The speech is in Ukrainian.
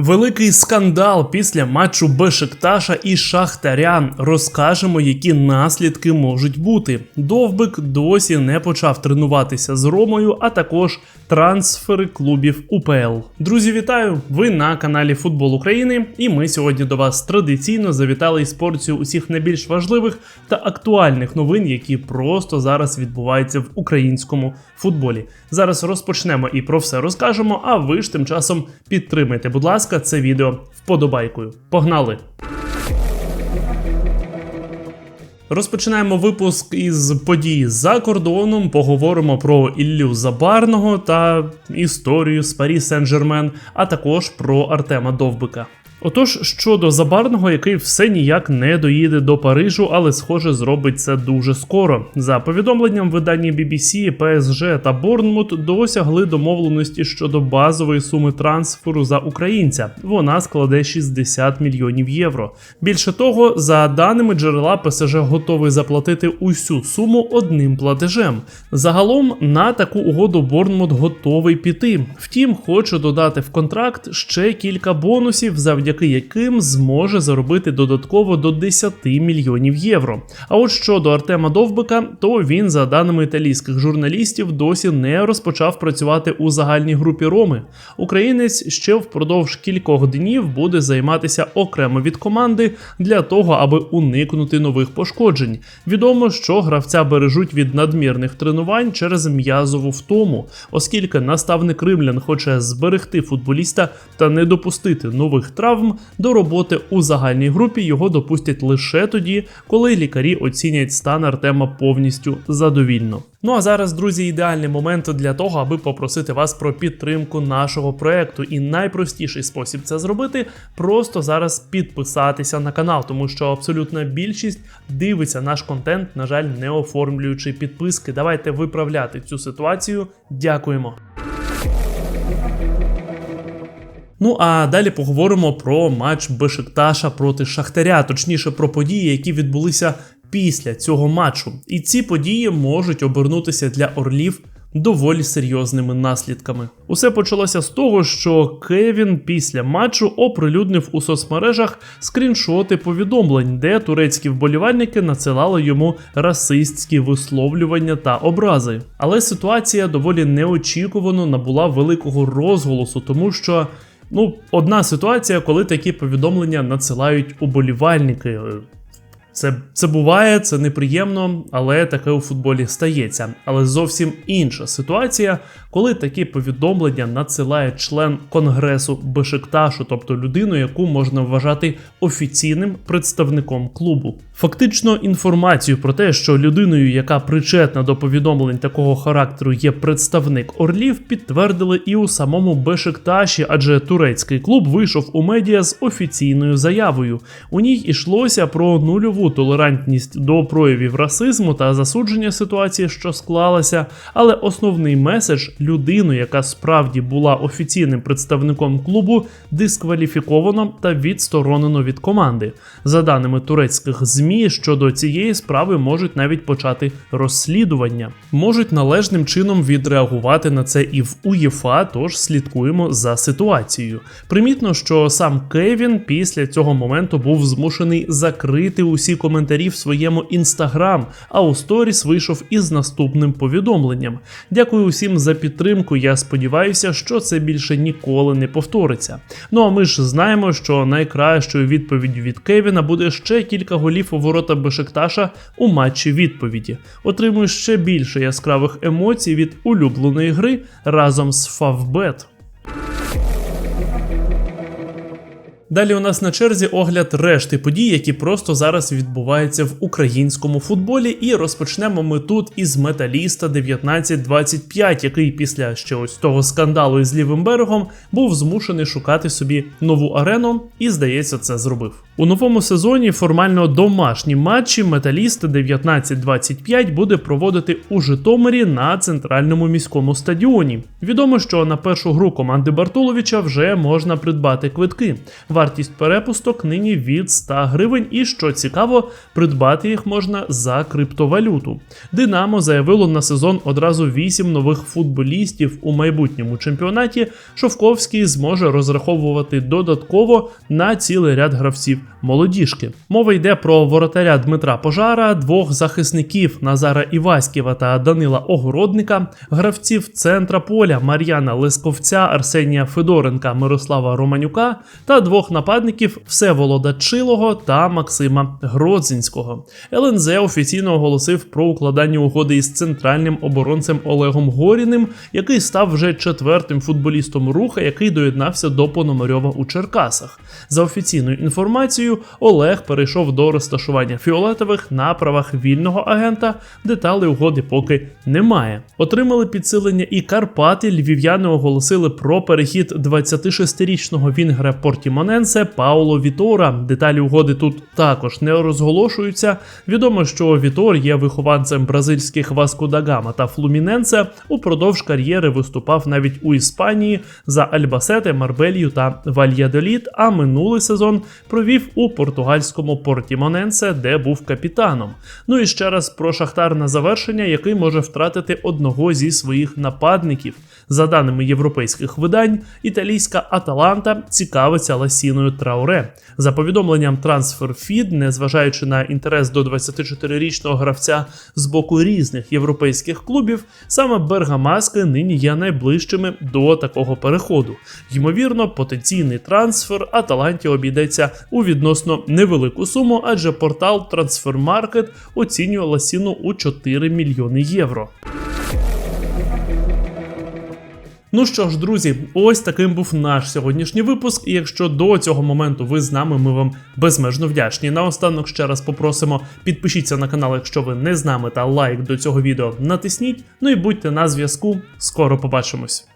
Великий скандал після матчу Бешикташа і Шахтаря. Розкажемо, які наслідки можуть бути. Довбик досі не почав тренуватися з Ромою, а також трансфери клубів УПЛ. Друзі, вітаю! Ви на каналі Футбол України, і ми сьогодні до вас традиційно завітали із порцією усіх найбільш важливих та актуальних новин, які просто зараз відбуваються в українському футболі. Зараз розпочнемо і про все розкажемо. А ви ж тим часом підтримайте, будь ласка, це відео вподобайкою. Погнали! Розпочинаємо випуск із подій за кордоном. Поговоримо про Іллю Забарного та історію з Парі Сен-Жермен, а також про Артема Довбика. Отож, щодо Забарного, який все ніяк не доїде до Парижу, але схоже зробить це дуже скоро. За повідомленням видання BBC, PSG та Борнмут досягли домовленості щодо базової суми трансферу за українця. Вона складе 60 мільйонів євро. Більше того, за даними джерела, ПСЖ готовий заплатити усю суму одним платежем. Загалом на таку угоду Борнмут готовий піти. Втім, хоче додати в контракт ще кілька бонусів, завдяки яким зможе заробити додатково до 10 мільйонів євро. А от щодо Артема Довбика, то він, за даними італійських журналістів, досі не розпочав працювати у загальній групі Роми. Українець ще впродовж кількох днів буде займатися окремо від команди для того, аби уникнути нових пошкоджень. Відомо, що гравця бережуть від надмірних тренувань через м'язову втому, оскільки наставник римлян хоче зберегти футболіста та не допустити нових травм до роботи у загальній групі його допустять лише тоді, коли лікарі оцінять стан Артема повністю задовільно. Ну а зараз, друзі, ідеальний момент для того, аби попросити вас про підтримку нашого проекту. І найпростіший спосіб це зробити просто зараз підписатися на канал, тому що абсолютна більшість дивиться наш контент, на жаль, не оформлюючи підписки. Давайте виправляти цю ситуацію. Дякуємо. Ну а далі поговоримо про матч Бешикташа проти Шахтаря, точніше про події, які відбулися після цього матчу. І ці події можуть обернутися для орлів доволі серйозними наслідками. Усе почалося з того, що Кевін після матчу оприлюднив у соцмережах скріншоти повідомлень, де турецькі вболівальники надсилали йому расистські висловлювання та образи. Але ситуація доволі неочікувано набула великого розголосу, тому що. Ну, одна ситуація, коли такі повідомлення надсилають уболівальники. Це це буває, це неприємно, але таке у футболі стається. Але зовсім інша ситуація, коли такі повідомлення надсилає член конгресу Бешикташу, тобто людину, яку можна вважати офіційним представником клубу. Фактично, інформацію про те, що людиною, яка причетна до повідомлень такого характеру, є представник Орлів, підтвердили і у самому Бешикташі, адже турецький клуб вийшов у медіа з офіційною заявою. У ній йшлося про нульову толерантність до проявів расизму та засудження ситуації, що склалася. Але основний меседж людину, яка справді була офіційним представником клубу, дискваліфіковано та відсторонено від команди. За даними турецьких ЗМІ, щодо цієї справи можуть навіть почати розслідування, можуть належним чином відреагувати на це і в УЄФА, тож слідкуємо за ситуацією. Примітно, що сам Кевін після цього моменту був змушений закрити усі коментарі в своєму інстаграм, а у сторіс вийшов із наступним повідомленням. Дякую усім за підтримку. Я сподіваюся, що це більше ніколи не повториться. Ну а ми ж знаємо, що найкращою відповіддю від Кевіна буде ще кілька голів у ворота Бешикташа у матчі відповіді. Отримую ще більше яскравих емоцій від улюбленої гри разом з Фавбет. Далі у нас на черзі огляд решти подій, які просто зараз відбуваються в українському футболі. І розпочнемо ми тут із металіста 1925, який після ще ось того скандалу із лівим берегом був змушений шукати собі нову арену, і здається, це зробив. У новому сезоні формально домашні матчі металіст 1925 буде проводити у Житомирі на центральному міському стадіоні. Відомо, що на першу гру команди Бартуловича вже можна придбати квитки. Вартість перепусток нині від 100 гривень, і що цікаво, придбати їх можна за криптовалюту. Динамо заявило на сезон одразу 8 нових футболістів у майбутньому чемпіонаті. Шовковський зможе розраховувати додатково на цілий ряд гравців молодіжки. Мова йде про воротаря Дмитра Пожара, двох захисників Назара Іваськіва та Данила Огородника, гравців центра поля Мар'яна Лисковця, Арсенія Федоренка, Мирослава Романюка та двох нападників Всеволода Чилого та Максима Гродзінського. ЛНЗ офіційно оголосив про укладання угоди із центральним оборонцем Олегом Горіним, який став вже четвертим футболістом руха, який доєднався до Пономарьова у Черкасах. За офіційною інформацією, Олег перейшов до розташування фіолетових на правах вільного агента. Деталей угоди поки немає. Отримали підсилення і Карпати. Львів'яни оголосили про перехід 26-річного вінгера Портімоненсе Пауло Вітора. Деталі угоди тут також не розголошуються. Відомо, що Вітор є вихованцем бразильських Васко да Гама та Флуміненсе. Упродовж кар'єри виступав навіть у Іспанії за Альбасете, Марбелью та Вальядоліт. А минулий сезон провів у португальському Портімоненсе, де був капітаном. Ну і ще раз про Шахтар на завершення, який може втратити одного зі своїх нападників. За даними європейських видань, італійська Аталанта цікавиться Ласіною Трауре. За повідомленням TransferFeed, незважаючи на інтерес до 24-річного гравця з боку різних європейських клубів, саме Бергамаски нині є найближчими до такого переходу. Ймовірно, потенційний трансфер Аталанті обійдеться у відносно невелику суму, адже портал Transfermarket оцінює Ласіну у 4 мільйони євро. Ну що ж, друзі, ось таким був наш сьогоднішній випуск. І якщо до цього моменту ви з нами, ми вам безмежно вдячні. Наостанок ще раз попросимо підпишіться на канал, якщо ви не з нами, та лайк до цього відео натисніть. Ну і будьте на зв'язку. Скоро побачимось.